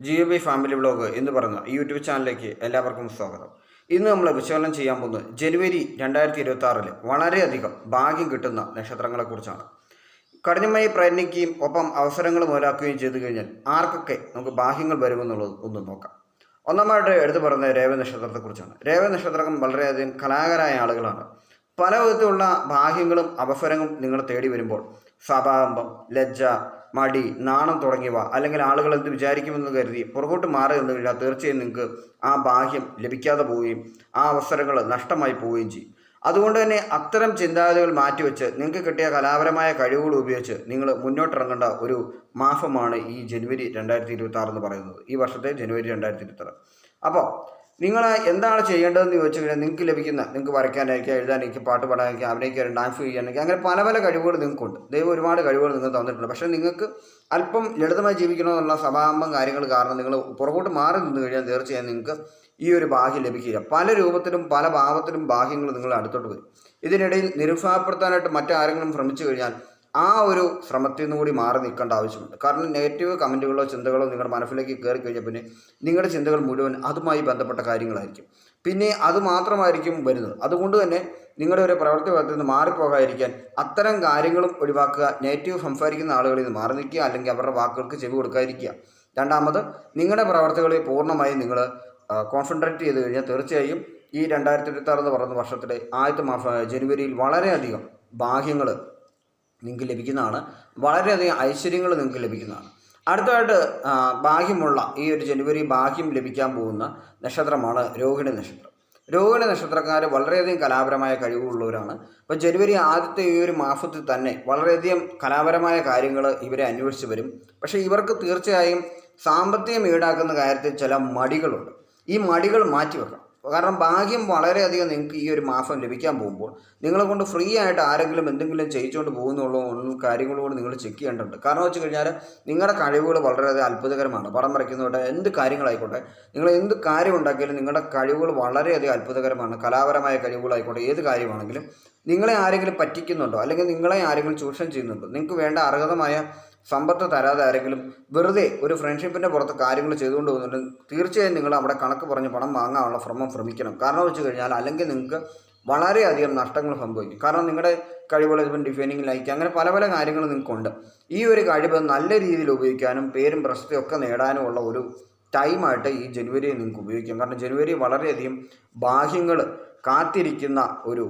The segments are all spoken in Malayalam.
ജി ബി ഫാമിലി വ്ളോഗ് എന്ന് പറയുന്ന യൂട്യൂബ് ചാനലിലേക്ക് എല്ലാവർക്കും സ്വാഗതം. ഇന്ന് നമ്മൾ വിശകലനം ചെയ്യാൻ പോകുന്നത് ജനുവരി രണ്ടായിരത്തി ഇരുപത്തി ആറിൽ വളരെയധികം ഭാഗ്യം കിട്ടുന്ന നക്ഷത്രങ്ങളെക്കുറിച്ചാണ്. കഠിനമായി പ്രയത്നിക്കുകയും ഒപ്പം അവസരങ്ങൾ മുതലാക്കുകയും ചെയ്തു കഴിഞ്ഞാൽ ആർക്കൊക്കെ നമുക്ക് ഭാഗ്യങ്ങൾ വരുമെന്നുള്ളത് ഒന്ന് നോക്കാം. ഒന്നാമതായിട്ട് എടുത്തു പറയുന്നത് രേവ നക്ഷത്രത്തെക്കുറിച്ചാണ്. രേവ നക്ഷത്രം വളരെയധികം കലാകാരായ ആളുകളാണ്. പല വിധത്തിലുള്ള ഭാഗ്യങ്ങളും അവസരങ്ങളും നിങ്ങൾ തേടി വരുമ്പോൾ സഭാകമ്പം ലജ്ജ മടി നാണം തുടങ്ങിയവ അല്ലെങ്കിൽ ആളുകൾ എന്ത് വിചാരിക്കുമെന്ന് കരുതി പുറകോട്ട് മാറി എന്ന് കഴിഞ്ഞാൽ തീർച്ചയായും നിങ്ങൾക്ക് ആ ഭാഗ്യം ലഭിക്കാതെ പോവുകയും ആ അവസരങ്ങൾ നഷ്ടമായി പോവുകയും ചെയ്യും. അതുകൊണ്ട് തന്നെ അത്തരം ചിന്താഗതികൾ മാറ്റിവെച്ച് നിങ്ങൾക്ക് കിട്ടിയ കലാപരമായ കഴിവുകൾ ഉപയോഗിച്ച് നിങ്ങൾ മുന്നോട്ടിറങ്ങേണ്ട ഒരു മാസമാണ് ഈ ജനുവരി രണ്ടായിരത്തി ഇരുപത്തി എന്ന് പറയുന്നത്. ഈ വർഷത്തെ ജനുവരി രണ്ടായിരത്തി ഇരുപത്തി അപ്പോൾ നിങ്ങൾ എന്താണ് ചെയ്യേണ്ടതെന്ന് ചോദിച്ചു കഴിഞ്ഞാൽ നിങ്ങൾക്ക് ലഭിക്കുന്ന നിങ്ങൾക്ക് വരയ്ക്കാനായിരിക്കും എഴുതാനായിരിക്കും പാട്ട് പാടാനായിരിക്കും അഭിനയിക്കാൻ ഡാൻസ് ചെയ്യാനായിരിക്കും അങ്ങനെ പല പല കഴിവുകൾ നിങ്ങൾക്കുണ്ട്. ദൈവം ഒരുപാട് കഴിവുകൾ നിങ്ങൾ തന്നിട്ടുണ്ട്. പക്ഷേ നിങ്ങൾക്ക് അല്പം ലളിതമായി ജീവിക്കണമെന്നുള്ള സ്വഭാവം കാര്യങ്ങൾ കാരണം നിങ്ങൾ പുറകോട്ട് മാറി നിന്ന് കഴിഞ്ഞാൽ തീർച്ചയായും നിങ്ങൾക്ക് ഈ ഒരു ഭാഗ്യം ലഭിക്കില്ല. പല രൂപത്തിലും പല ഭാവത്തിലും ഭാഗ്യങ്ങൾ നിങ്ങൾ അടുത്തോട്ട് വരും. ഇതിനിടയിൽ നിരുത്സാഹപ്പെടുത്താനായിട്ട് മറ്റാരെങ്കിലും ശ്രമിച്ചു കഴിഞ്ഞാൽ ആ ഒരു ശ്രമത്തിൽ നിന്ന് കൂടി മാറി നിൽക്കേണ്ട ആവശ്യമുണ്ട്. കാരണം നെഗറ്റീവ് കമന്റുകളോ ചിന്തകളോ നിങ്ങളുടെ മനസ്സിലേക്ക് കയറി കഴിഞ്ഞാൽ പിന്നെ നിങ്ങളുടെ ചിന്തകൾ മുഴുവൻ അതുമായി ബന്ധപ്പെട്ട കാര്യങ്ങളായിരിക്കും. പിന്നെ അത് മാത്രമായിരിക്കും വരുന്നത്. അതുകൊണ്ട് തന്നെ നിങ്ങളുടെ ഒരു പ്രവൃത്തി ഭാഗത്തു നിന്ന് മാറിപ്പോകാതിരിക്കാൻ അത്തരം കാര്യങ്ങളും ഒഴിവാക്കുക നെഗറ്റീവ് സംസാരിക്കുന്ന ആളുകളിൽ നിന്ന് മാറി നിൽക്കുക അല്ലെങ്കിൽ അവരുടെ വാക്കുകൾക്ക് ചെവി കൊടുക്കാതിരിക്കുക. രണ്ടാമത് നിങ്ങളുടെ പ്രവർത്തികളിൽ പൂർണമായും നിങ്ങൾ കോൺസെൻട്രേറ്റ് ചെയ്ത് കഴിഞ്ഞാൽ തീർച്ചയായും ഈ രണ്ടായിരത്തി ഇരുപത്തി ആറ് എന്ന് പറയുന്ന വർഷത്തിലെ ആദ്യത്തെ മാസം ജനുവരിയിൽ വളരെയധികം ഭാഗ്യങ്ങൾ നിങ്ങൾക്ക് ലഭിക്കുന്നതാണ്. വളരെയധികം ഐശ്വര്യങ്ങൾ നിങ്ങൾക്ക് ലഭിക്കുന്നതാണ്. അടുത്തതായിട്ട് ഭാഗ്യമുള്ള ഈ ഒരു ജനുവരി ഭാഗ്യം ലഭിക്കാൻ പോകുന്ന നക്ഷത്രമാണ് രോഹിണി നക്ഷത്രം. രോഹിണി നക്ഷത്രക്കാർ വളരെയധികം കലാപരമായ കഴിവുള്ളവരാണ്. അപ്പോൾ ജനുവരി ആദ്യത്തെ ഈ ഒരു മാസത്തിൽ തന്നെ വളരെയധികം കലാപരമായ കാര്യങ്ങൾ ഇവരെ അന്വേഷിച്ച് വരും. പക്ഷേ ഇവർക്ക് തീർച്ചയായും സാമ്പത്തികം ഈടാക്കുന്ന കാര്യത്തിൽ ചില മടികളുണ്ട്. ഈ മടികൾ മാറ്റിവെക്കണം. കാരണം ഭാഗ്യം വളരെയധികം നിങ്ങൾക്ക് ഈ ഒരു മാസം ലഭിക്കാൻ പോകുമ്പോൾ നിങ്ങളെ കൊണ്ട് ഫ്രീ ആയിട്ട് ആരെങ്കിലും എന്തെങ്കിലും ചെയ്യിച്ചുകൊണ്ട് പോകുന്നുള്ള കാര്യങ്ങളോട് നിങ്ങൾ ചെക്ക് ചെയ്യേണ്ടതുണ്ട്. കാരണം വെച്ച് കഴിഞ്ഞാൽ നിങ്ങളുടെ കഴിവുകൾ വളരെയധികം അത്ഭുതകരമാണ്. പടം വരയ്ക്കുന്നതോടെ എന്ത് കാര്യങ്ങളായിക്കോട്ടെ നിങ്ങൾ എന്ത് കാര്യം ഉണ്ടാക്കിയാലും നിങ്ങളുടെ കഴിവുകൾ വളരെയധികം അത്ഭുതകരമാണ്. കലാപരമായ കഴിവുകളായിക്കോട്ടെ ഏത് കാര്യമാണെങ്കിലും നിങ്ങളെ ആരെങ്കിലും പറ്റിക്കുന്നുണ്ടോ അല്ലെങ്കിൽ നിങ്ങളെ ആരെങ്കിലും ചൂഷണം ചെയ്യുന്നുണ്ടോ നിങ്ങൾക്ക് വേണ്ട അർഹതമായ സമ്പത്ത് തരാതെ ആരെങ്കിലും വെറുതെ ഒരു ഫ്രണ്ട്ഷിപ്പിന്റെ പുറത്ത് കാര്യങ്ങൾ ചെയ്തുകൊണ്ട് പോകുന്നുണ്ട് തീർച്ചയായും നിങ്ങൾ അവിടെ കണക്ക് പറഞ്ഞ് പണം വാങ്ങാനുള്ള ശ്രമം ശ്രമിക്കണം. കാരണം വെച്ച് കഴിഞ്ഞാൽ അല്ലെങ്കിൽ നിങ്ങൾക്ക് വളരെയധികം നഷ്ടങ്ങൾ സംഭവിക്കും. കാരണം നിങ്ങളുടെ കഴിവുകൾ ഇപ്പം ഡിഫൈനിങ് ലൈക്ക് അങ്ങനെ പല പല കാര്യങ്ങൾ നിങ്ങൾക്കുണ്ട്. ഈ ഒരു കഴിവ് നല്ല രീതിയിൽ ഉപയോഗിക്കാനും പേരും പ്രശസ്തിയും ഒക്കെ നേടാനുമുള്ള ഒരു ടൈമായിട്ട് ഈ ജനുവരി നിങ്ങൾക്ക് ഉപയോഗിക്കാം. കാരണം ജനുവരി വളരെയധികം ബാഹ്യങ്ങൾ കാത്തിരിക്കുന്ന ഒരു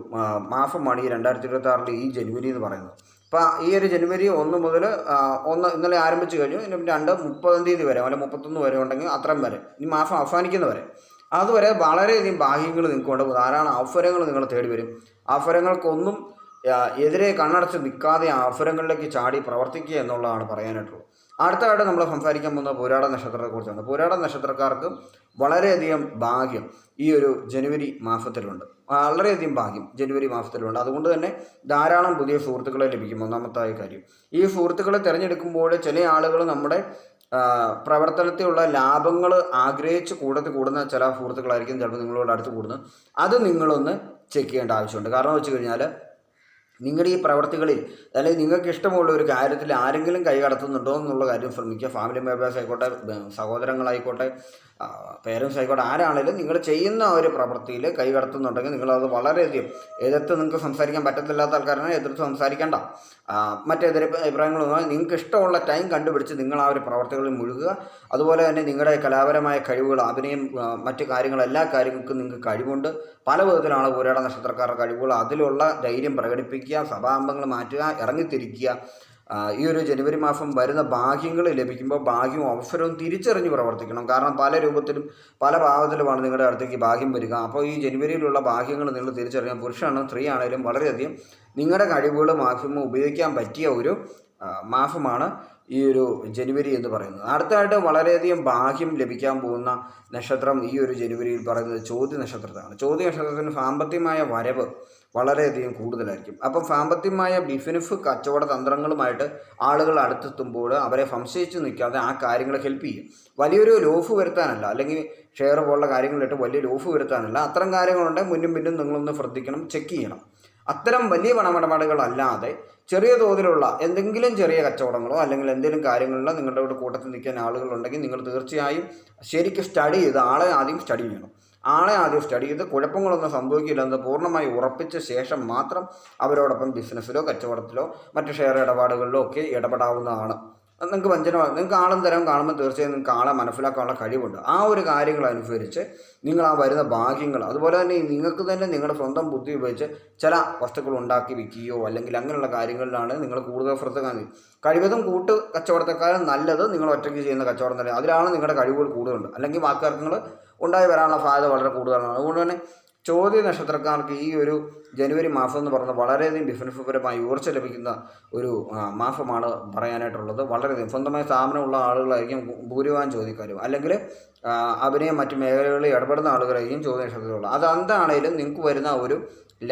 മാസമാണ് ഈ രണ്ടായിരത്തി ഇരുപത്തി ആറിൽ ഈ ജനുവരി എന്ന് പറയുന്നത്. അപ്പോൾ ഈ ഒരു ജനുവരി ഒന്ന് മുതൽ ഒന്ന് ഇന്നലെ ആരംഭിച്ച് കഴിഞ്ഞു. ഇനി രണ്ട് മുപ്പതാം തീയതി വരെ അല്ലെ മുപ്പത്തൊന്ന് വരെ ഉണ്ടെങ്കിൽ അത്രയും വരെ. ഈ മാസം അവസാനിക്കുന്ന വരെ. അതുവരെ വളരെയധികം ഭാഗ്യങ്ങൾ നിങ്ങൾക്കുണ്ട്. ധാരാളം അവസരങ്ങൾ നിങ്ങൾ തേടി വരും. അവസരങ്ങൾക്കൊന്നും എതിരെ കണ്ണടച്ച് നിൽക്കാതെ അവസരങ്ങളിലേക്ക് ചാടി പ്രവർത്തിക്കുക എന്നുള്ളതാണ് പറയാനായിട്ടുള്ളത്. അടുത്തതായിട്ട് നമ്മൾ സംസാരിക്കാൻ പോകുന്ന പൂരാട നക്ഷത്രത്തെക്കുറിച്ചാണ് പൂരാട നക്ഷത്രക്കാർക്ക് വളരെയധികം ഭാഗ്യം ഈ ഒരു ജനുവരി മാസത്തിലുണ്ട്. വളരെയധികം ഭാഗ്യം ജനുവരി മാസത്തിലുണ്ട്. അതുകൊണ്ട് തന്നെ ധാരാളം പുതിയ സുഹൃത്തുക്കളെ ലഭിക്കും. ഒന്നാമത്തായ കാര്യം ഈ സുഹൃത്തുക്കളെ തിരഞ്ഞെടുക്കുമ്പോൾ ചില ആളുകൾ നമ്മുടെ പ്രവർത്തനത്തിലുള്ള ലാഭങ്ങൾ ആഗ്രഹിച്ച് കൂടത്ത് കൂടുന്ന ചില സുഹൃത്തുക്കളായിരിക്കും ചിലപ്പോൾ നിങ്ങളോട് അടുത്ത് കൂടുന്നത്. അത് നിങ്ങളൊന്ന് ചെക്ക് ചെയ്യേണ്ട ആവശ്യമുണ്ട്. കാരണം വെച്ച് കഴിഞ്ഞാൽ നിങ്ങളുടെ ഈ പ്രവർത്തികളിൽ അല്ലെങ്കിൽ നിങ്ങൾക്ക് ഇഷ്ടമുള്ള ഒരു കാര്യത്തിൽ ആരെങ്കിലും കൈ കടത്തുന്നുണ്ടോ എന്നുള്ള കാര്യം ശ്രമിക്കുക. ഫാമിലി മെമ്പേഴ്സ് ആയിക്കോട്ടെ സഹോദരങ്ങളായിക്കോട്ടെ പേരൻസ് ആയിക്കോട്ടെ ആരാണെങ്കിലും നിങ്ങൾ ചെയ്യുന്ന ഒരു പ്രവൃത്തിയിൽ കൈ കടത്തുന്നുണ്ടെങ്കിൽ നിങ്ങളത് വളരെയധികം എതിർത്ത് നിങ്ങൾക്ക് സംസാരിക്കാൻ പറ്റത്തില്ലാത്ത ആൾക്കാരാണ് എതിർത്ത് സംസാരിക്കേണ്ട. മറ്റെതിരെ അഭിപ്രായങ്ങളൊന്നും നിങ്ങൾക്ക് ഇഷ്ടമുള്ള ടൈം കണ്ടുപിടിച്ച് നിങ്ങൾ ആ ഒരു പ്രവർത്തികളിൽ മുഴുകുക. അതുപോലെ തന്നെ നിങ്ങളുടെ കലാപരമായ കഴിവുകൾ അഭിനയം മറ്റു കാര്യങ്ങൾ എല്ലാ കാര്യങ്ങൾക്കും നിങ്ങൾക്ക് കഴിവുണ്ട്. പല വിധത്തിലാണ് പോരാട നക്ഷത്രക്കാരുടെ കഴിവുകൾ. അതിലുള്ള ധൈര്യം പ്രകടിപ്പിക്കുക. സഭാംബങ്ങൾ മാറ്റുക ഇറങ്ങിത്തിരിക്കുക. ഈ ഒരു ജനുവരി മാസം വരുന്ന ഭാഗ്യങ്ങൾ ലഭിക്കുമ്പോൾ ഭാഗ്യവും അവസരവും തിരിച്ചറിഞ്ഞ് പ്രവർത്തിക്കണം. കാരണം പല രൂപത്തിലും പല ഭാവത്തിലുമാണ് നിങ്ങളുടെ അടുത്തേക്ക് ഭാഗ്യം വരിക. അപ്പോൾ ഈ ജനുവരിയിലുള്ള ഭാഗ്യങ്ങൾ നിങ്ങൾ തിരിച്ചറിയാം പുരുഷനാണെങ്കിലും സ്ത്രീ ആണെങ്കിലും വളരെയധികം നിങ്ങളുടെ കഴിവുകൾ മാക്സിമം ഉപയോഗിക്കാൻ പറ്റിയ ഒരു മാസമാണ് ഈ ഒരു ജനുവരി എന്ന് പറയുന്നത്. അടുത്തായിട്ട് വളരെയധികം ഭാഗ്യം ലഭിക്കാൻ പോകുന്ന നക്ഷത്രം ഈ ഒരു ജനുവരിയിൽ പറയുന്നത് ചോദ്യ നക്ഷത്രത്താണ്. ചോദ്യ നക്ഷത്രത്തിന് സാമ്പത്തികമായ വരവ് വളരെയധികം കൂടുതലായിരിക്കും. അപ്പം സാമ്പത്തികമായ ബിസിനസ് കച്ചവട തന്ത്രങ്ങളുമായിട്ട് ആളുകൾ അടുത്തെത്തുമ്പോൾ അവരെ സംശയിച്ച് നിൽക്കാതെ ആ കാര്യങ്ങളെ ഹെൽപ്പ് ചെയ്യും. വലിയൊരു ലോഫ് വരുത്താനല്ല അല്ലെങ്കിൽ ഷെയർ പോലുള്ള കാര്യങ്ങളിലിട്ട് വലിയ ലോഫ് വരുത്താനല്ല. അത്തരം കാര്യങ്ങളുണ്ടെങ്കിൽ മുന്നും പിന്നും നിങ്ങളൊന്ന് ശ്രദ്ധിക്കണം ചെക്ക് ചെയ്യണം. അത്തരം വലിയ പണമിടപാടുകളല്ലാതെ ചെറിയ തോതിലുള്ള എന്തെങ്കിലും ചെറിയ കച്ചവടങ്ങളോ അല്ലെങ്കിൽ എന്തെങ്കിലും കാര്യങ്ങളിലോ നിങ്ങളുടെ ഇവിടെ കൂട്ടത്തിൽ നിൽക്കാൻ ആളുകളുണ്ടെങ്കിൽ നിങ്ങൾ തീർച്ചയായും ശരിക്കും സ്റ്റഡി ചെയ്ത് ആളെ ആദ്യം സ്റ്റഡി ചെയ്യണം. ആളെ ആദ്യം സ്റ്റഡി ചെയ്ത് കുഴപ്പങ്ങളൊന്നും സംഭവിക്കില്ലെന്ന് പൂർണമായി ഉറപ്പിച്ച ശേഷം മാത്രം അവരോടൊപ്പം ബിസിനസ്സിലോ കച്ചവടത്തിലോ മറ്റ് ഷെയർ ഇടപാടുകളിലോ ഒക്കെ ഇടപെടാവുന്നതാണ്. നിങ്ങൾക്ക് വഞ്ചനമാകും നിങ്ങൾക്ക് ആളും തരം കാണുമ്പോൾ തീർച്ചയായും നിങ്ങൾക്ക് ആളെ മനസ്സിലാക്കാനുള്ള കഴിവുണ്ട്. ആ ഒരു കാര്യങ്ങൾ അനുസരിച്ച് നിങ്ങൾ ആ വരുന്ന ഭാഗ്യങ്ങൾ അതുപോലെ തന്നെ നിങ്ങൾക്ക് തന്നെ നിങ്ങളുടെ സ്വന്തം ബുദ്ധി ഉപയോഗിച്ച് ചില വസ്തുക്കൾ ഉണ്ടാക്കി വിൽക്കുകയോ അല്ലെങ്കിൽ അങ്ങനെയുള്ള കാര്യങ്ങളിലാണ് നിങ്ങൾ കൂടുതൽ ശ്രദ്ധ കാണുന്നത് കഴിവതും കൂട്ട് കച്ചവടത്തെക്കാളും നല്ലത് നിങ്ങൾ ഒറ്റയ്ക്ക് ചെയ്യുന്ന കച്ചവടം തന്നെ അതിലാണ് നിങ്ങളുടെ കഴിവുകൾ കൂടുതലുണ്ട്. അല്ലെങ്കിൽ വാക്കാർക്കങ്ങൾ ഉണ്ടായി വരാനുള്ള സാധ്യത വളരെ കൂടുതലാണ്. അതുകൊണ്ട് തന്നെ ചോദ്യ നക്ഷത്രക്കാർക്ക് ഈ ഒരു ജനുവരി മാസം എന്ന് പറയുന്നത് വളരെയധികം ബിസിനസ്സുപരമായി ഉയർച്ച ലഭിക്കുന്ന ഒരു മാസമാണ് പറയാനായിട്ടുള്ളത്. വളരെയധികം സ്വന്തമായ സ്ഥാപനമുള്ള ആളുകളായിരിക്കും ഭൂരിഭാഗം ചോദ്യക്കാരും അല്ലെങ്കിൽ അഭിനയം മറ്റു മേഖലകളിൽ ഇടപെടുന്ന ആളുകളായിരിക്കും ചോദ്യ നക്ഷത്രത്തിലുള്ളത് അത് എന്താണേലും നിങ്ങൾക്ക് വരുന്ന ഒരു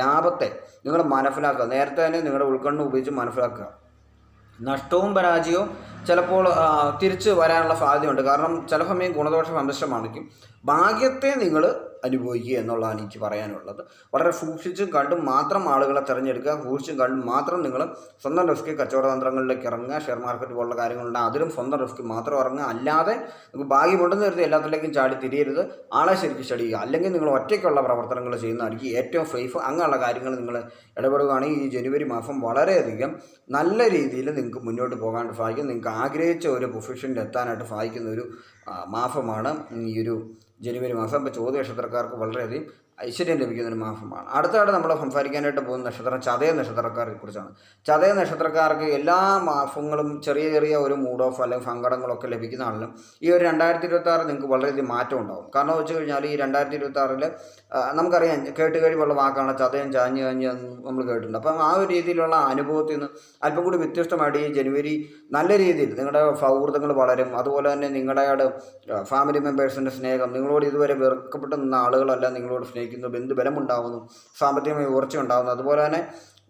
ലാഭത്തെ നിങ്ങൾ മനസ്സിലാക്കുക. നേരത്തെ തന്നെ നിങ്ങളുടെ ഉൾക്കണ്ണ് ഉപയോഗിച്ച് മനസ്സിലാക്കുക. നഷ്ടവും പരാജയവും ചിലപ്പോൾ തിരിച്ച് വരാനുള്ള സാധ്യതയുണ്ട്. കാരണം ചില സമയം ഗുണദോഷ സന്ദർശമാണെങ്കിൽ ഭാഗ്യത്തെ നിങ്ങൾ അനുഭവിക്കുക എന്നുള്ളതാണ് എനിക്ക് പറയാനുള്ളത്. വളരെ സൂക്ഷിച്ചും കണ്ടും മാത്രം ആളുകളെ തിരഞ്ഞെടുക്കുക സൂക്ഷിച്ചും കണ്ടും മാത്രം നിങ്ങൾ സ്വന്തം റിസ്ക് കച്ചവട തന്ത്രങ്ങളിലേക്ക് ഇറങ്ങുക ഷെയർ മാർക്കറ്റ് പോലുള്ള കാര്യങ്ങളുണ്ട് അതിലും സ്വന്തം റിസ്ക് മാത്രം ഇറങ്ങുക. അല്ലാതെ നിങ്ങൾക്ക് ഭാഗ്യമുണ്ടെന്ന് കരുതി എല്ലാത്തിലേക്കും ചാടി തിരിയരുത്. ആളെ ശരിക്കും സ്റ്റഡി ചെയ്യുക അല്ലെങ്കിൽ നിങ്ങൾ ഒറ്റയ്ക്കുള്ള പ്രവർത്തനങ്ങൾ ചെയ്യുന്നതായിരിക്കും ഏറ്റവും സേഫ് അങ്ങനെയുള്ള കാര്യങ്ങൾ നിങ്ങൾ ഇടപെടുകയാണെങ്കിൽ ഈ ജനുവരി മാസം വളരെയധികം നല്ല രീതിയിൽ നിങ്ങൾക്ക് മുന്നോട്ട് പോകാനായിട്ട് സാധിക്കും. നിങ്ങൾക്ക് ആഗ്രഹിച്ച ഒരു പൊസിഷനിൽ എത്താനായിട്ട് സഹായിക്കുന്ന ഒരു മാസമാണ് ഈ ഒരു ജനുവരി മാസം. അപ്പോൾ ചോദ്യ നക്ഷത്രക്കാർക്ക് വളരെയധികം ഐശ്വര്യം ലഭിക്കുന്ന ഒരു മാസമാണ് അടുത്തതായിട്ട് നമ്മൾ സംസാരിക്കാനായിട്ട് പോകുന്ന നക്ഷത്രം ചതയ നക്ഷത്രക്കാരെ കുറിച്ചാണ്. ചതയ നക്ഷത്രക്കാർക്ക് എല്ലാ മാസങ്ങളും ചെറിയ ചെറിയ ഒരു മൂഡ് ഓഫ് അല്ലെങ്കിൽ സങ്കടങ്ങളൊക്കെ ലഭിക്കുന്നതാണെങ്കിലും ഈ ഒരു രണ്ടായിരത്തി ഇരുപത്തി ആറ് നിങ്ങൾക്ക് വളരെയധികം മാറ്റം ഉണ്ടാകും കാരണം വെച്ച് കഴിഞ്ഞാൽ ഈ രണ്ടായിരത്തി ഇരുപത്തി ആറിൽ നമുക്കറിയാം കേട്ട് കഴിവുള്ള വാക്കാണ് ചതയം ചാഞ്ഞ് എന്ന് നമ്മൾ കേട്ടിട്ടുണ്ട്. അപ്പം ആ ഒരു രീതിയിലുള്ള അനുഭവത്തിൽ നിന്ന് അല്പം കൂടി വ്യത്യസ്തമായിട്ട് ഈ ജനുവരി നല്ല രീതിയിൽ നിങ്ങളുടെ സൗഹൃദങ്ങൾ വളരും. അതുപോലെ തന്നെ നിങ്ങളുടെ ഫാമിലി മെമ്പേഴ്സിന്റെ സ്നേഹം നിങ്ങളോട് ഇതുവരെ വെറുക്കപ്പെട്ട് നിന്ന ആളുകളല്ല നിങ്ങളോട് സ്നേഹിക്കുന്നു ബന്ധുബലമുണ്ടാകുന്നു സാമ്പത്തികമായി ഉയർച്ച ഉണ്ടാകുന്നു അതുപോലെ തന്നെ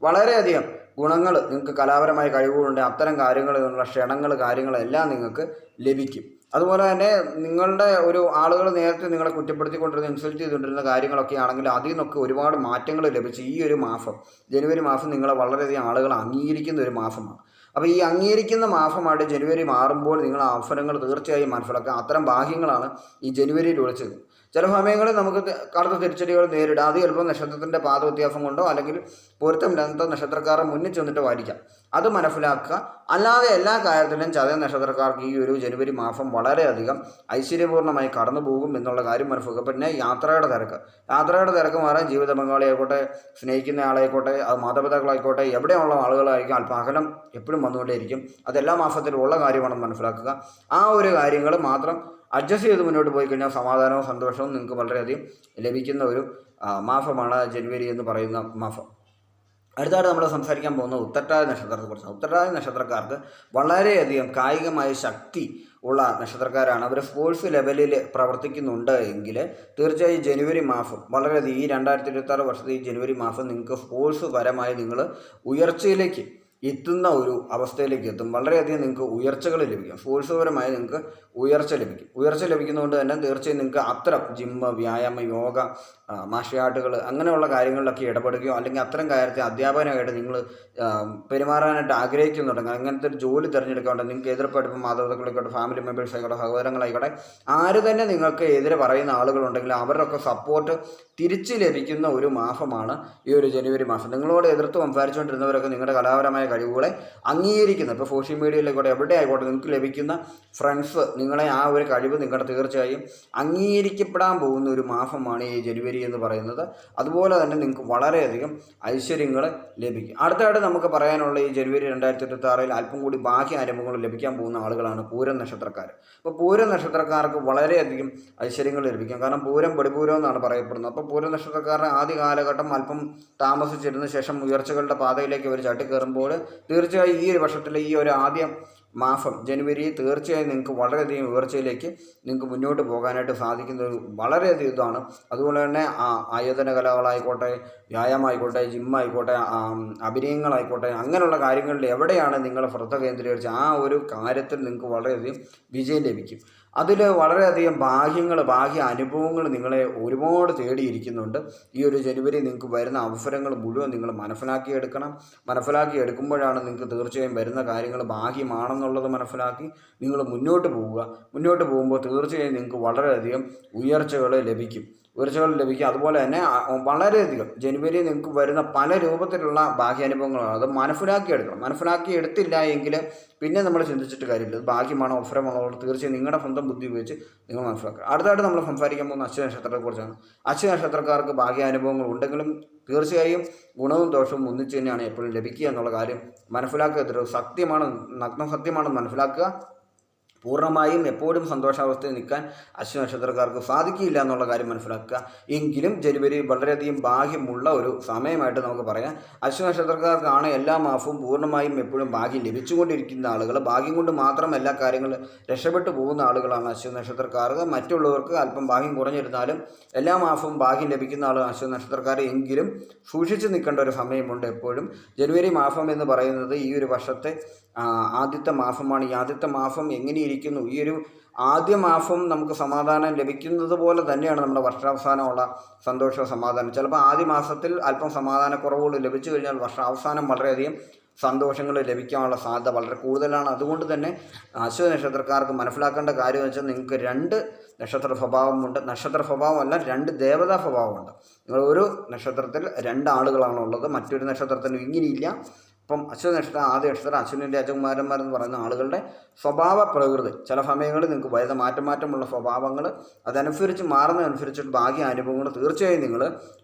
വളരെയധികം ഗുണങ്ങൾ നിങ്ങൾക്ക് കലാപരമായ കഴിവുകളുണ്ട്. അത്തരം കാര്യങ്ങൾ നിങ്ങളുടെ ക്ഷണങ്ങൾ കാര്യങ്ങളെല്ലാം നിങ്ങൾക്ക് ലഭിക്കും. അതുപോലെ തന്നെ നിങ്ങളുടെ ഒരു ആളുകൾ നേരത്തെ നിങ്ങളെ കുറ്റപ്പെടുത്തിക്കൊണ്ടിരുന്ന ഇൻസൾട്ട് ചെയ്തുകൊണ്ടിരുന്ന കാര്യങ്ങളൊക്കെ ആണെങ്കിൽ അതിൽ നിന്നൊക്കെ ഒരുപാട് മാറ്റങ്ങൾ ലഭിച്ചു ഈ ഒരു മാസം ജനുവരി മാസം നിങ്ങളെ വളരെയധികം ആളുകൾ അംഗീകരിക്കുന്ന ഒരു മാസമാണ്. അപ്പോൾ ഈ അംഗീകരിക്കുന്ന മാസമായിട്ട് ജനുവരി മാറുമ്പോൾ നിങ്ങൾ അവസരങ്ങൾ തീർച്ചയായും മനസ്സിലാക്കുക. അത്തരം ഭാഗ്യങ്ങളാണ് ഈ ജനുവരിയിൽ വിളിച്ചത് ചില സമയങ്ങളിൽ നമുക്ക് കടുത്ത തിരിച്ചടികൾ നേരിടാം. അത് ചിലപ്പോൾ നക്ഷത്രത്തിന്റെ പാത വ്യത്യാസം കൊണ്ടോ അല്ലെങ്കിൽ പൊരുത്തമില്ലാത്ത നക്ഷത്രക്കാരെ മുന്നിൽ ചെന്നിട്ട് വായിക്കാം. അത് മനസ്സിലാക്കുക. അല്ലാതെ എല്ലാ കാര്യത്തിലും ചതയ നക്ഷത്രക്കാർക്ക് ഈ ഒരു ജനുവരി മാസം വളരെയധികം ഐശ്വര്യപൂർണമായി കടന്നു പോകും എന്നുള്ള കാര്യം മനസ്സിലാക്കുക. പിന്നെ യാത്രയുടെ തിരക്ക്. യാത്രയുടെ തിരക്ക് മാറാൻ ജീവിത പങ്കാളിയായിക്കോട്ടെ സ്നേഹിക്കുന്ന ആളായിക്കോട്ടെ അത് മാതാപിതാക്കളായിക്കോട്ടെ എവിടെയുള്ള ആളുകളായിരിക്കും അല്പാകലം എപ്പോഴും വന്നുകൊണ്ടേയിരിക്കും. അതെല്ലാ മാസത്തിലുള്ള കാര്യമാണെന്ന് മനസ്സിലാക്കുക. ആ ഒരു കാര്യങ്ങൾ മാത്രം അഡ്ജസ്റ്റ് ചെയ്ത് മുന്നോട്ട് പോയി കഴിഞ്ഞാൽ സമാധാനവും സന്തോഷവും നിങ്ങൾക്ക് വളരെയധികം ലഭിക്കുന്ന ഒരു മാസമാണ് ജനുവരി എന്ന് പറയുന്ന മാസം. അടുത്തായിട്ട് നമ്മൾ സംസാരിക്കാൻ പോകുന്നത് നക്ഷത്രത്തെ കുറിച്ചാണ്. ഉത്തരട്ടാതി നക്ഷത്രക്കാർക്ക് വളരെയധികം കായികമായ ശക്തി ഉള്ള നക്ഷത്രക്കാരാണ്. അവർ സ്പോർട്സ് ലെവലിൽ പ്രവർത്തിക്കുന്നുണ്ട് എങ്കിൽ തീർച്ചയായും ജനുവരി മാസം വളരെയധികം ഈ രണ്ടായിരത്തി ഇരുപത്തി വർഷത്തെ ഈ ജനുവരി മാസം നിങ്ങൾക്ക് സ്പോർട്സ് പരമായി നിങ്ങൾ ഉയർച്ചയിലേക്ക് എത്തുന്ന ഒരു അവസ്ഥയിലേക്ക് എത്തും. വളരെയധികം നിങ്ങൾക്ക് ഉയർച്ചകൾ ലഭിക്കും. സ്പോർട്സ്പരമായി നിങ്ങൾക്ക് ഉയർച്ച ലഭിക്കും. ഉയർച്ച ലഭിക്കുന്നതുകൊണ്ട് തന്നെ തീർച്ചയായും നിങ്ങൾക്ക് അത്തരം ജിമ്മ് വ്യായാമം യോഗ മാർഷ്യൽ ആർട്ടുകൾ അങ്ങനെയുള്ള കാര്യങ്ങളിലൊക്കെ ഇടപെടുകയോ അല്ലെങ്കിൽ അത്തരം കാര്യത്തിൽ അധ്യാപകനായിട്ട് നിങ്ങൾ പെരുമാറാനായിട്ട് ആഗ്രഹിക്കുന്നുണ്ടെങ്കിൽ അങ്ങനത്തെ ഒരു ജോലി തിരഞ്ഞെടുക്കാണ്ട് നിങ്ങൾക്ക് എതിർപ്പായിട്ട് ഇപ്പോൾ മാതാപിതാക്കളായിക്കോട്ടെ ഫാമിലി മെമ്പേഴ്സ് ആയിക്കോട്ടെ സഹോദരങ്ങളായിക്കോട്ടെ ആര് തന്നെ നിങ്ങൾക്ക് എതിരെ പറയുന്ന ആളുകളുണ്ടെങ്കിൽ അവരുടെയൊക്കെ സപ്പോർട്ട് തിരിച്ച് ലഭിക്കുന്ന ഒരു മാസമാണ് ഈ ഒരു ജനുവരി മാസം. നിങ്ങളോട് എതിർത്ത് സംസാരിച്ചുകൊണ്ടിരുന്നവരൊക്കെ നിങ്ങളുടെ കലാപരമായ കഴിവുകളെ അംഗീകരിക്കുന്ന ഇപ്പോൾ സോഷ്യൽ മീഡിയയിലായിക്കോട്ടെ എവിടെ ആയിക്കോട്ടെ നിങ്ങൾക്ക് ലഭിക്കുന്ന ഫ്രണ്ട്സ് നിങ്ങളെ ആ ഒരു കഴിവ് നിങ്ങളുടെ തീർച്ചയായും അംഗീകരിക്കപ്പെടാൻ പോകുന്ന ഒരു മാസമാണ് ഈ ജനുവരി എന്ന് പറയുന്നത്. അതുപോലെ തന്നെ നിങ്ങൾക്ക് വളരെയധികം ഐശ്വര്യങ്ങൾ ലഭിക്കും. അടുത്തായിട്ട് നമുക്ക് പറയാനുള്ള ഈ ജനുവരി രണ്ടായിരത്തി ഇരുപത്തി ആറിൽ അല്പം കൂടി ബാക്കി ആരംഭങ്ങൾ ലഭിക്കാൻ പോകുന്ന ആളുകളാണ് പൂരം നക്ഷത്രക്കാർ. അപ്പോൾ പൂരം നക്ഷത്രക്കാർക്ക് വളരെയധികം ഐശ്വര്യങ്ങൾ ലഭിക്കും. കാരണം പൂരം പടിപൂരം എന്നാണ് പറയപ്പെടുന്നത്. അപ്പോൾ പൂരം നക്ഷത്രക്കാരുടെ ആദ്യ കാലഘട്ടം അല്പം താമസിച്ചിരുന്ന ശേഷം ഉയർച്ചകളുടെ പാതയിലേക്ക് അവർ ചാട്ടിക്കയറുമ്പോൾ തീർച്ചയായും ഈ ഒരു വർഷത്തിലെ ഈ ഒരു ആദ്യം മാസം ജനുവരി തീർച്ചയായും നിങ്ങൾക്ക് വളരെയധികം ഉയർച്ചയിലേക്ക് നിങ്ങൾക്ക് മുന്നോട്ട് പോകാനായിട്ട് സാധിക്കുന്ന ഒരു വളരെയധികം ഇതാണ്. അതുപോലെ തന്നെ ആയോധന കലകളായിക്കോട്ടെ വ്യായാമമായിക്കോട്ടെ ജിമ്മായിക്കോട്ടെ അഭിനയങ്ങളായിക്കോട്ടെ അങ്ങനെയുള്ള കാര്യങ്ങളിൽ എവിടെയാണ് നിങ്ങൾ ശ്രദ്ധ കേന്ദ്രീകരിച്ച് ആ ഒരു കാര്യത്തിൽ നിങ്ങൾക്ക് വളരെയധികം വിജയം ലഭിക്കും. അതിൽ വളരെയധികം ബാഹ്യങ്ങൾ ബാഹ്യ അനുഭവങ്ങൾ നിങ്ങളെ ഒരുപാട് തേടിയിരിക്കുന്നുണ്ട്. ഈ ഒരു ജനുവരി നിങ്ങൾക്ക് വരുന്ന അവസരങ്ങൾ മുഴുവൻ നിങ്ങൾ മനസ്സിലാക്കിയെടുക്കണം. മനസ്സിലാക്കി എടുക്കുമ്പോഴാണ് നിങ്ങൾക്ക് തീർച്ചയായും വരുന്ന കാര്യങ്ങൾ ബാഹ്യമാണെന്നുള്ളത് മനസ്സിലാക്കി നിങ്ങൾ മുന്നോട്ട് പോവുക. മുന്നോട്ട് പോകുമ്പോൾ തീർച്ചയായും നിങ്ങൾക്ക് വളരെയധികം ഉയർച്ചകൾ ലഭിക്കും. ഉയർച്ചകൾ ലഭിക്കും. അതുപോലെ തന്നെ വളരെയധികം ജനുവരി നിങ്ങൾക്ക് വരുന്ന പല രൂപത്തിലുള്ള ഭാഗ്യാനുഭവങ്ങളാണ് അത് മനസ്സിലാക്കി എടുക്കണം. മനസ്സിലാക്കി എടുത്തില്ല എങ്കിൽ പിന്നെ നമ്മൾ ചിന്തിച്ചിട്ട് കാര്യമില്ല. അത് ഭാഗ്യമാണോ അവസരമാണോ തീർച്ചയായും നിങ്ങളുടെ സ്വന്തം ബുദ്ധി ഉപയോഗിച്ച് നിങ്ങൾ മനസ്സിലാക്കുക അടുത്തായിട്ട് നമ്മൾ സംസാരിക്കാൻ പോകുന്ന അശ്വ നക്ഷത്രത്തെക്കുറിച്ചാണ്. അശ്വ നക്ഷത്രക്കാർക്ക് ഭാഗ്യാനുഭവങ്ങൾ ഉണ്ടെങ്കിലും തീർച്ചയായും ഗുണവും ദോഷവും ഒന്നിച്ച് തന്നെയാണ് എപ്പോഴും ലഭിക്കുക എന്നുള്ള കാര്യം മനസ്സിലാക്കുക സത്യമാണ് നഗ്ന സത്യമാണെന്ന് മനസ്സിലാക്കുക പൂർണമായും എപ്പോഴും സന്തോഷാവസ്ഥയിൽ നിൽക്കാൻ അശ്വ നക്ഷത്രക്കാർക്ക് സാധിക്കില്ല എന്നുള്ള കാര്യം മനസ്സിലാക്കുക. എങ്കിലും ജനുവരി വളരെയധികം ഭാഗ്യമുള്ള ഒരു സമയമായിട്ട് നമുക്ക് പറയാം. അശ്വ നക്ഷത്രക്കാർക്കാണ് എല്ലാ മാസവും പൂർണമായും എപ്പോഴും ഭാഗ്യം ലഭിച്ചുകൊണ്ടിരിക്കുന്ന ആളുകൾ. ഭാഗ്യം കൊണ്ട് മാത്രം എല്ലാ കാര്യങ്ങളും രക്ഷപ്പെട്ടു പോകുന്ന ആളുകളാണ് അശ്വ നക്ഷത്രക്കാർക്ക് മറ്റുള്ളവർക്ക് അല്പം ഭാഗ്യം കുറഞ്ഞിരുന്നാലും എല്ലാ മാസവും ഭാഗ്യം ലഭിക്കുന്ന ആളാണ് അശ്വ നക്ഷത്രക്കാർ. എങ്കിലും സൂക്ഷിച്ചു നിൽക്കേണ്ട ഒരു സമയമുണ്ട് എപ്പോഴും. ജനുവരി മാസം എന്ന് പറയുന്നത് ഈ ഒരു വർഷത്തെ ആദ്യത്തെ മാസമാണ്. ഈ ആദ്യത്തെ മാസം എങ്ങനെയിരിക്കുന്നു? ഈ ഒരു ആദ്യ മാസം നമുക്ക് സമാധാനം ലഭിക്കുന്നത് പോലെ തന്നെയാണ് നമ്മുടെ വർഷാവസാനമുള്ള സന്തോഷ സമാധാനം. ചിലപ്പോൾ ആദ്യ മാസത്തിൽ അല്പം സമാധാനക്കുറവുകൾ ലഭിച്ചു കഴിഞ്ഞാൽ വർഷാവസാനം വളരെയധികം സന്തോഷങ്ങൾ ലഭിക്കാനുള്ള സാധ്യത വളരെ കൂടുതലാണ്. അതുകൊണ്ട് തന്നെ അശ്വ നക്ഷത്രക്കാർക്ക് മനസ്സിലാക്കേണ്ട കാര്യം എന്ന് വെച്ചാൽ നിങ്ങൾക്ക് രണ്ട് നക്ഷത്ര സ്വഭാവമുണ്ട്. നക്ഷത്ര സ്വഭാവമല്ല രണ്ട് ദേവതാ സ്വഭാവമുണ്ട്. നിങ്ങൾ ഒരു നക്ഷത്രത്തിൽ രണ്ട് ആളുകളാണുള്ളത് മറ്റൊരു നക്ഷത്രത്തിന് ഇങ്ങനെയില്ല. ഇപ്പം അശ്വ നക്ഷത്രം ആദ്യ നക്ഷത്രം അശ്വിനിന്റെ രാജകുമാരന്മാർ എന്ന് പറയുന്ന ആളുകളുടെ സ്വഭാവ പ്രകൃതി ചില സമയങ്ങളിൽ നിങ്ങൾക്ക് വരുന്ന മാറ്റം മാറ്റമുള്ള സ്വഭാവങ്ങൾ അതനുസരിച്ച് മാറുന്നതനുസരിച്ചിട്ട് ഭാഗ്യ അനുഭവങ്ങൾ തീർച്ചയായും നിങ്ങൾ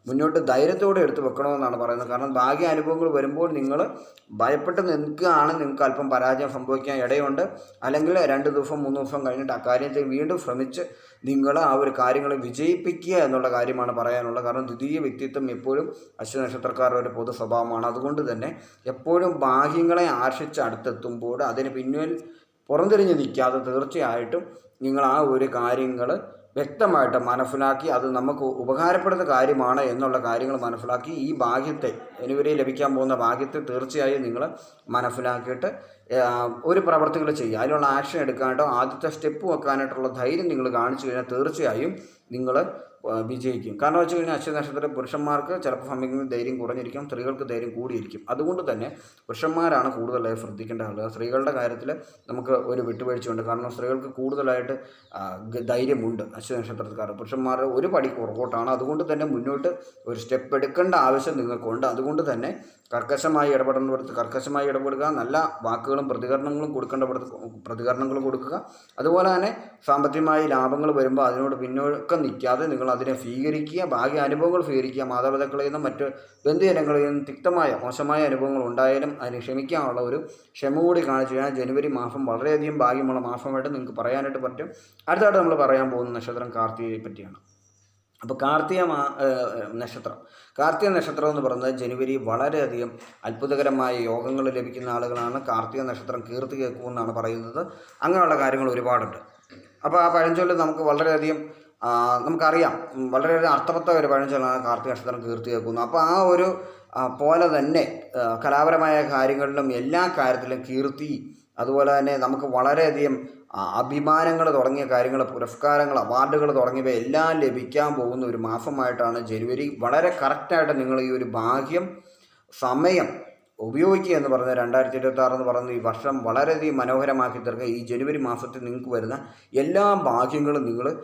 മുന്നോട്ട് ധൈര്യത്തോടെ എടുത്തു വെക്കണമെന്നാണ് പറയുന്നത്. കാരണം ഭാഗ്യ അനുഭവങ്ങൾ വരുമ്പോൾ നിങ്ങൾ ഭയപ്പെട്ട് നിൽക്കുകയാണ് നിങ്ങൾക്ക് അല്പം പരാജയം സംഭവിക്കാൻ ഇടയുണ്ട്. അല്ലെങ്കിൽ രണ്ട് ദിവസം മൂന്ന് ദിവസം കഴിഞ്ഞിട്ട് ആ കാര്യത്തെ വീണ്ടും ശ്രമിച്ച് നിങ്ങൾ ആ ഒരു കാര്യങ്ങളെ വിജയിപ്പിക്കുക എന്നുള്ള കാര്യമാണ് പറയാനുള്ളത്. കാരണം ദ്വിതീയ വ്യക്തിത്വം എപ്പോഴും അശ്വനക്ഷത്രക്കാരുടെ ഒരു പൊതു സ്വഭാവമാണ്. അതുകൊണ്ട് തന്നെ എപ്പോഴും ബാഹ്യങ്ങളെ ആർഷിച്ച് അടുത്തെത്തുമ്പോൾ അതിന് പിന്നിൽ പുറംതിരിഞ്ഞ് നിൽക്കാതെ തീർച്ചയായിട്ടും നിങ്ങൾ ആ ഒരു കാര്യങ്ങൾ വ്യക്തമായിട്ട് മനസ്സിലാക്കി അത് നമുക്ക് ഉപകാരപ്പെടുന്ന കാര്യമാണ് എന്നുള്ള കാര്യങ്ങൾ മനസ്സിലാക്കി ഈ ഭാഗ്യത്തെ ഇനിവരെ ലഭിക്കാൻ പോകുന്ന ഭാഗ്യത്തെ തീർച്ചയായും നിങ്ങൾ മനസ്സിലാക്കിയിട്ട് ഒരു പ്രവർത്തികൾ ചെയ്യുക. അതിനുള്ള ആക്ഷൻ എടുക്കാനായിട്ടോ ആദ്യത്തെ സ്റ്റെപ്പ് വെക്കാനായിട്ടുള്ള ധൈര്യം നിങ്ങൾ കാണിച്ചു കഴിഞ്ഞാൽ തീർച്ചയായും നിങ്ങൾ വിജയിക്കും. കാരണം വെച്ച് കഴിഞ്ഞാൽ അശ്വ നക്ഷത്ര പുരുഷന്മാർക്ക് ചിലപ്പോൾ സമയങ്ങളിൽ ധൈര്യം കുറഞ്ഞിരിക്കും സ്ത്രീകൾക്ക് ധൈര്യം കൂടിയിരിക്കും. അതുകൊണ്ട് തന്നെ പുരുഷന്മാരാണ് കൂടുതലായി ശ്രദ്ധിക്കേണ്ട ആളുകൾ സ്ത്രീകളുടെ കാര്യത്തിൽ നമുക്ക് ഒരു വിട്ടുവീഴ്ചയുണ്ട്. കാരണം സ്ത്രീകൾക്ക് കൂടുതലായിട്ട് ധൈര്യമുണ്ട് അശ്വ നക്ഷത്രക്കാർ പുരുഷന്മാർ ഒരു പടി പുറകോട്ടാണ്. അതുകൊണ്ട് തന്നെ മുന്നോട്ട് ഒരു സ്റ്റെപ്പ് എടുക്കേണ്ട ആവശ്യം നിങ്ങൾക്കുണ്ട്. അതുകൊണ്ട് തന്നെ കർക്കശമായി ഇടപെടേണ്ടടുത്ത് കർക്കശമായി ഇടപെടുക നല്ല വാക്കുകളും പ്രതികരണങ്ങളും കൊടുക്കേണ്ടടുത്ത് പ്രതികരണങ്ങൾ കൊടുക്കുക. അതുപോലെ തന്നെ സാമ്പത്തികമായി ലാഭങ്ങൾ വരുമ്പോൾ അതിനോട് പിന്നോക്കം നിൽക്കാതെ നിങ്ങൾ അതിനെ സ്വീകരിക്കുക ഭാഗ്യ അനുഭവങ്ങൾ സ്വീകരിക്കുക മാതാപിതാക്കളിൽ നിന്നും മറ്റ് ബന്ധുജനങ്ങളിൽ നിന്നും തിക്തമായ മോശമായ അനുഭവങ്ങൾ ഉണ്ടായാലും അതിന് ക്ഷമിക്കാനുള്ള ഒരു ക്ഷമ കൂടി കാണിച്ചു കഴിഞ്ഞാൽ ജനുവരി മാസം വളരെയധികം ഭാഗ്യമുള്ള മാസമായിട്ട് നിങ്ങൾക്ക് പറയാനായിട്ട് പറ്റും. അടുത്തായിട്ട് നമ്മൾ പറയാൻ പോകുന്ന നക്ഷത്രം കാർത്തികയെ പറ്റിയാണ്. അപ്പോൾ കാർത്തിക മാ നക്ഷത്രം. കാർത്തിക നക്ഷത്രം എന്ന് പറയുന്നത് ജനുവരി വളരെയധികം അത്ഭുതകരമായ യോഗങ്ങൾ ലഭിക്കുന്ന ആളുകളാണ്. കാർത്തിക നക്ഷത്രം കീർത്തി കേൾക്കുമെന്നാണ് പറയുന്നത്. അങ്ങനെയുള്ള കാര്യങ്ങൾ ഒരുപാടുണ്ട്. അപ്പോൾ ആ പഴഞ്ചൊല്ല് നമുക്ക് വളരെയധികം നമുക്കറിയാം. വളരെയധികം അർത്ഥവത്ത ഒരു പഴഞ്ചൊല്ലാണ് കാർത്തിക നക്ഷത്രം കീർത്തി കേൾക്കുന്നത്. അപ്പോൾ ആ ഒരു പോലെ തന്നെ കലാപരമായ കാര്യങ്ങളിലും എല്ലാ കാര്യത്തിലും കീർത്തി അതുപോലെ തന്നെ നമുക്ക് വളരെയധികം അഭിമാനങ്ങൾ തുടങ്ങിയ കാര്യങ്ങൾ പുരസ്കാരങ്ങൾ അവാർഡുകൾ തുടങ്ങിയവ എല്ലാം ലഭിക്കാൻ പോകുന്ന ഒരു മാസമായിട്ടാണ് ജനുവരി. വളരെ കറക്റ്റായിട്ട് നിങ്ങൾ ഈ ഒരു ഭാഗ്യം സമയം ഉപയോഗിക്കുക എന്ന് പറഞ്ഞ രണ്ടായിരത്തി ഇരുപത്തി ആറ് എന്ന് പറയുന്ന ഈ വർഷം വളരെയധികം മനോഹരമാക്കി തീർക്കുക ഈ ജനുവരി മാസത്തിൽ നിങ്ങൾക്ക് വരുന്ന എല്ലാ ഭാഗ്യങ്ങളും നിങ്ങൾ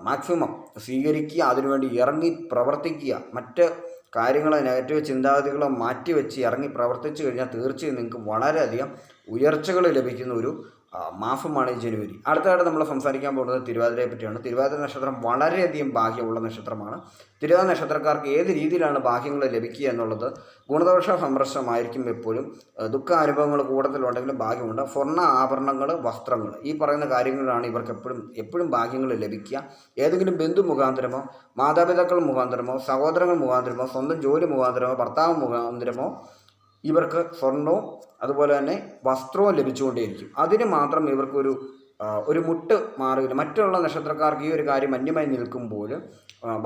മാക്സിമം സ്വീകരിക്കുക അതിനുവേണ്ടി ഇറങ്ങി പ്രവർത്തിക്കുക. മറ്റ് കാര്യങ്ങളെ നെഗറ്റീവ് ചിന്താഗതികളോ മാറ്റിവെച്ച് ഇറങ്ങി പ്രവർത്തിച്ചു കഴിഞ്ഞാൽ തീർച്ചയായും നിങ്ങൾക്ക് വളരെയധികം ഉയർച്ചകൾ ലഭിക്കുന്ന ഒരു മാസമാണ് ജനുവരി. അടുത്തതായിട്ട് നമ്മൾ സംസാരിക്കാൻ പോകുന്നത് തിരുവാതിരയെ പറ്റിയാണ്. തിരുവാതിര നക്ഷത്രം വളരെയധികം ബാഹ്യമുള്ള നക്ഷത്രമാണ്. തിരുവാതിര നക്ഷത്രക്കാർക്ക് ഏത് രീതിയിലാണ് ബാഹ്യങ്ങൾ ലഭിക്കുക എന്നുള്ളത് ഗുണദോഷ സംരക്ഷണമായിരിക്കും എപ്പോഴും. ദുഃഖ അനുഭവങ്ങൾ കൂടുതലുണ്ടെങ്കിലും ഭാഗ്യമുണ്ട്. സ്വർണ ആഭരണങ്ങൾ വസ്ത്രങ്ങൾ ഈ പറയുന്ന കാര്യങ്ങളാണ് ഇവർക്ക് എപ്പോഴും എപ്പോഴും ഭാഗ്യങ്ങൾ ലഭിക്കുക. ഏതെങ്കിലും ബന്ധു മുഖാന്തരമോ മാതാപിതാക്കൾ മുഖാന്തരമോ സഹോദരങ്ങൾ മുഖാന്തരമോ സ്വന്തം ജോലി മുഖാന്തരമോ ഭർത്താവ് മുഖാന്തരമോ ഇവർക്ക് സ്വർണവും അതുപോലെ തന്നെ വസ്ത്രവും ലഭിച്ചുകൊണ്ടേയിരിക്കും. അതിന് മാത്രം ഇവർക്കൊരു ഒരു മുട്ട് മാറുകയില്ല മറ്റുള്ള നക്ഷത്രക്കാർക്ക് ഈ ഒരു കാര്യം അന്യമായി നിൽക്കുമ്പോൾ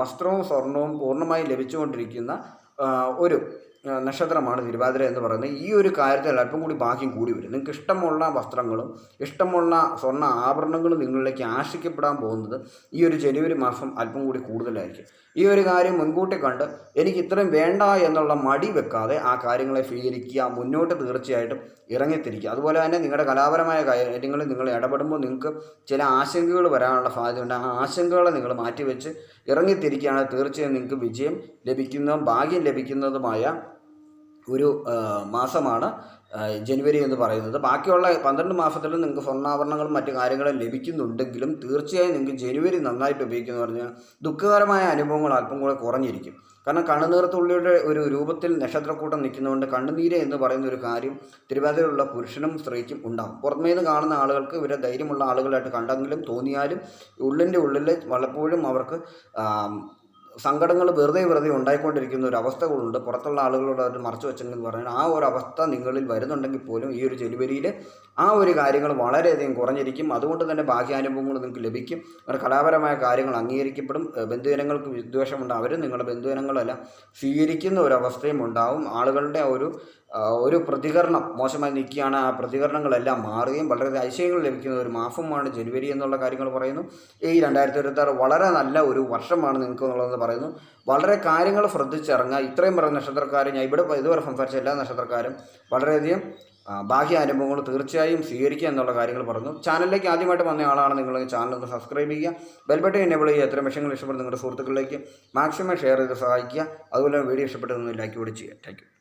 വസ്ത്രവും സ്വർണവും പൂർണമായി ലഭിച്ചുകൊണ്ടിരിക്കുന്ന ഒരു നക്ഷത്രമാണ് തിരുവാതിര എന്ന് പറയുന്നത്. ഈ ഒരു കാര്യത്തിൽ അല്പം കൂടി ഭാഗ്യം കൂടി വരും. നിങ്ങൾക്ക് ഇഷ്ടമുള്ള വസ്ത്രങ്ങളും ഇഷ്ടമുള്ള സ്വർണ ആഭരണങ്ങളും നിങ്ങളിലേക്ക് ആശിക്കപ്പെടാൻ പോകുന്നത് ഈ ഒരു ജനുവരി മാസം അല്പം കൂടി കൂടുതലായിരിക്കും. ഈ ഒരു കാര്യം മുൻകൂട്ടി കണ്ട് എനിക്ക് ഇത്രയും വേണ്ട എന്നുള്ള മടി വെക്കാതെ ആ കാര്യങ്ങളെ സ്വീകരിക്കുക മുന്നോട്ട് തീർച്ചയായിട്ടും ഇറങ്ങിത്തിരിക്കുക. അതുപോലെ തന്നെ നിങ്ങളുടെ കലാപരമായ കാര്യങ്ങളിൽ നിങ്ങൾ ഇടപെടുമ്പോൾ നിങ്ങൾക്ക് ചില ആശങ്കകൾ വരാനുള്ള സാധ്യതയുണ്ട്. ആ ആശങ്കകളെ നിങ്ങൾ മാറ്റിവെച്ച് ഇറങ്ങിത്തിരിക്കുകയാണ്. തീർച്ചയായും നിങ്ങൾക്ക് വിജയം ലഭിക്കുന്നതും ഭാഗ്യം ലഭിക്കുന്നതുമായ ഒരു മാസമാണ് ജനുവരി എന്ന് പറയുന്നത്. ബാക്കിയുള്ള പന്ത്രണ്ട് മാസത്തിലും നിങ്ങൾക്ക് സ്വർണാഭരണങ്ങളും മറ്റു കാര്യങ്ങളും ലഭിക്കുന്നുണ്ടെങ്കിലും തീർച്ചയായും നിങ്ങൾക്ക് ജനുവരി നന്നായിട്ട് ഉപയോഗിക്കുന്നു പറഞ്ഞാൽ ദുഃഖകരമായ അനുഭവങ്ങൾ അല്പം കൂടെ കുറഞ്ഞിരിക്കും. കാരണം കണ്ണുനീർത്തുള്ളിയുടെ ഒരു രൂപത്തിൽ നക്ഷത്രക്കൂട്ടം നിൽക്കുന്നതുകൊണ്ട് കണ്ണുനീര് എന്ന് പറയുന്ന ഒരു കാര്യം തിരുവാതിരയിലുള്ള പുരുഷനും സ്ത്രീക്കും ഉണ്ടാകും പുറമേ നിന്ന് കാണുന്ന ആളുകൾക്ക് ഇവരെ ധൈര്യമുള്ള ആളുകളായിട്ട് കണ്ടെങ്കിലും തോന്നിയാലും ഉള്ളിന്റെ ഉള്ളിൽ പലപ്പോഴും അവർക്ക് സങ്കടങ്ങൾ വെറുതെ വെറുതെ ഉണ്ടായിക്കൊണ്ടിരിക്കുന്ന ഒരു അവസ്ഥകളുണ്ട്. പുറത്തുള്ള ആളുകളോട് അവർ മറച്ചു വെച്ചെന്ന് പറഞ്ഞാൽ ആ ഒരു അവസ്ഥ നിങ്ങളിൽ വരുന്നുണ്ടെങ്കിൽ പോലും ഈ ഒരു ജനുവരിയിൽ ആ ഒരു കാര്യങ്ങൾ വളരെയധികം കുറഞ്ഞിരിക്കും. അതുകൊണ്ട് തന്നെ ബാഹ്യാനുഭവങ്ങൾ നിങ്ങൾക്ക് ലഭിക്കും. അവരുടെ കലാപരമായ കാര്യങ്ങൾ അംഗീകരിക്കപ്പെടും. ബന്ധുജനങ്ങൾക്ക് വിദ്വേഷമുണ്ട് അവരും നിങ്ങളുടെ ബന്ധുജനങ്ങളെല്ലാം സ്വീകരിക്കുന്ന ഒരു അവസ്ഥയും ഉണ്ടാവും. ആളുകളുടെ ആ ഒരു ഒരു പ്രതികരണം മോശമായി നിൽക്കുകയാണ്. ആ പ്രതികരണങ്ങളെല്ലാം മാറുകയും വളരെ ഐശ്വര്യങ്ങൾ ലഭിക്കുന്ന ഒരു മാസമാണ് ജനുവരി എന്നുള്ള കാര്യങ്ങൾ പറയുന്നു. ഈ രണ്ടായിരത്തി ഇരുപത്തി വളരെ നല്ല ഒരു വർഷമാണ് നിങ്ങൾക്ക് എന്നുള്ളതെന്ന് പറയുന്നു. വളരെ കാര്യങ്ങൾ ശ്രദ്ധിച്ചിറങ്ങുക. ഇത്രയും പറഞ്ഞ നക്ഷത്രക്കാരും ഞാൻ ഇവിടെ ഇതുവരെ സംസാരിച്ച എല്ലാ നക്ഷത്രക്കാരും വളരെയധികം ബാഹ്യ അനുഭവങ്ങൾ തീർച്ചയായും സ്വീകരിക്കുക എന്നുള്ള കാര്യങ്ങൾ പറഞ്ഞു ചാനലിലേക്ക് ആദ്യമായിട്ട് വന്ന ആളാണ് നിങ്ങൾ ചാനൽ ഒന്ന് സബ്സ്ക്രൈബ് ചെയ്യുക. ബെൽബട്ടൺ എനേബിൾ ചെയ്യുക. എത്ര വിഷയങ്ങൾ ഇഷ്ടപ്പെടുന്ന നിങ്ങളുടെ സുഹൃത്തുക്കളിലേക്ക് മാക്സിമം ഷെയർ ചെയ്ത് സഹായിക്കുക. അതുപോലെ വീഡിയോ ഇഷ്ടപ്പെട്ടതൊന്ന് ലൈക്ക് കൂടി ചെയ്യുക. താങ്ക്